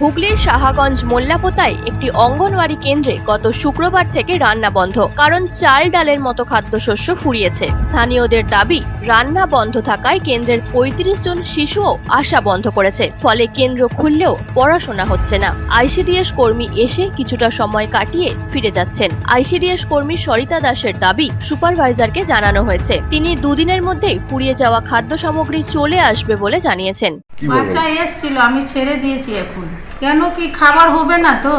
হুগলির সাহাগঞ্জ মোল্লাপোতায় একটি অঙ্গনওয়াড়ি কেন্দ্রে গত শুক্রবার থেকে রান্না বন্ধ। কারণ চাল ডালের মতো খাদ্যশস্য ফুরিয়েছে। স্থানীয়দের দাবি, রান্না বন্ধ থাকায় কেন্দ্রের পঁয়ত্রিশ জন শিশুও আসা বন্ধ করেছে। ফলে কেন্দ্র খুললেও পড়াশোনা হচ্ছে না। আইসিডিএস কর্মী এসে কিছুটা সময় কাটিয়ে ফিরে যাচ্ছেন। আইসিডিএস কর্মী সরিতা দাসের দাবি, সুপারভাইজারকে জানানো হয়েছে। তিনি দুদিনের মধ্যেই ফুরিয়ে যাওয়া খাদ্য সামগ্রী চলে আসবে বলে জানিয়েছেন। বাচ্চা এসছিল আমি ছেড়ে দিয়েছি এখন। কেন কি খাবার হবে না তো?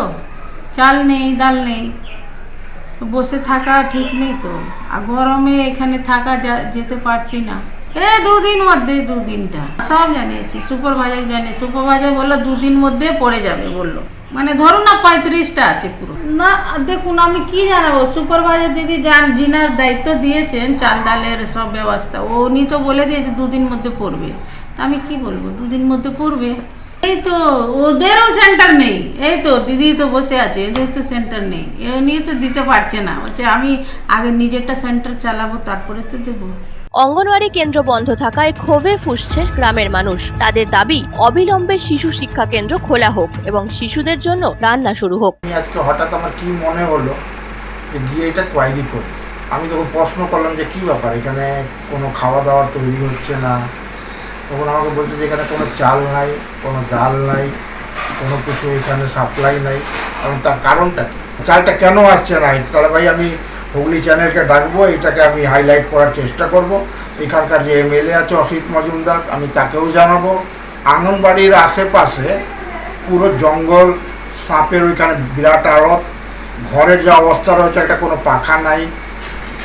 চাল নেই ডাল নেই। বসে থাকা ঠিক নেই তো। আর গরমে এখানে থাকা যেতে পারছি না। এ দুদিন মধ্যে দুদিনটা। সব জানিয়েছি সুপারভাইজার জানি সুপারভাইজার বলল দুদিন মধ্যে পড়ে যাবে বলল। মানে ধরুন না পঁয়ত্রিশটা আছে পুরো। না দেখুন আমি কি জানাব? সুপারভাইজার দিদি যান জিনার দায়িত্ব দিয়েছেন চাল ডালের সব ব্যবস্থা ও উনি তো বলে দিয়েছে দুদিন মধ্যে পড়বে। তা আমি কি বলব? দুদিন মধ্যে পড়বে। এই তো ওদেরও সেন্টার নেই। এই তো দিদি তো বসে আছে এদের তো সেন্টার নেই। এ নিয়ে তো দিতে পারছে না। বলছে আমি আগে নিজেরটা সেন্টার চালাবো তারপরে তো দেবো। অঙ্গনওয়াড়ি কেন্দ্র বন্ধ থাকায় ক্ষোভে ফুসছে গ্রামের মানুষ। তাদের দাবি অবিলম্বে শিশু শিক্ষা কেন্দ্র খোলা হোক এবং শিশুদের জন্য রান্না শুরু হোক। আজকে হঠাৎ আমার কি মনে হলো যে গিয়ে এটা কোয়ারি করি আমি তখন প্রশ্ন করলাম যে কি ব্যাপার? এখানে কোনো খাওয়া দাওয়া তৈরি হচ্ছে না। তখন আমাকে বলছে যে এখানে কোনো চাল নাই, কোনো ডাল নাই, কোনো কিছু এখানে সাপ্লাই নাই। এবং তার কারণটা চালটা কেন আসছে না? তাহলে ভাই আমি হুগলি চ্যানেলকে ডাকবো, এটাকে আমি হাইলাইট করার চেষ্টা করব। এখানকার যে এমএলএ আছে, অসিত মজুমদার, আমি তাকেও জানাব। আঙ্গনবাড়ির আশেপাশে পুরো জঙ্গল, সাপের ওইখানে বিরাট আড়ত। ঘরের যে অবস্থা রয়েছে, একটা কোনো পাখা নাই।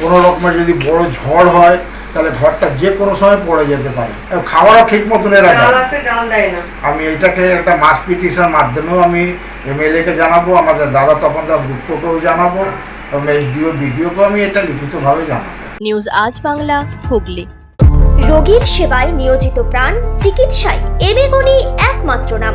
কোনো রকমের যদি বড় ঝড় হয় তাহলে ঘরটা যে কোনো সময় পড়ে যেতে পারে। খাবারও ঠিক মতন এরা আমি এইটাকে একটা মাস পিটিশন মাধ্যমেও আমি এমএলএকে জানাব আমাদের দাদা তপন দাস গুপ্তকেও জানাব এবং এসডিও বিডিওকেও আমি এটা লিখিতভাবে জানাব। নিউজ আজ বাংলা হুগলি। রোগীর সেবায় নিয়োজিত প্রাণ চিকিৎসায় এবেগুনি একমাত্র নাম।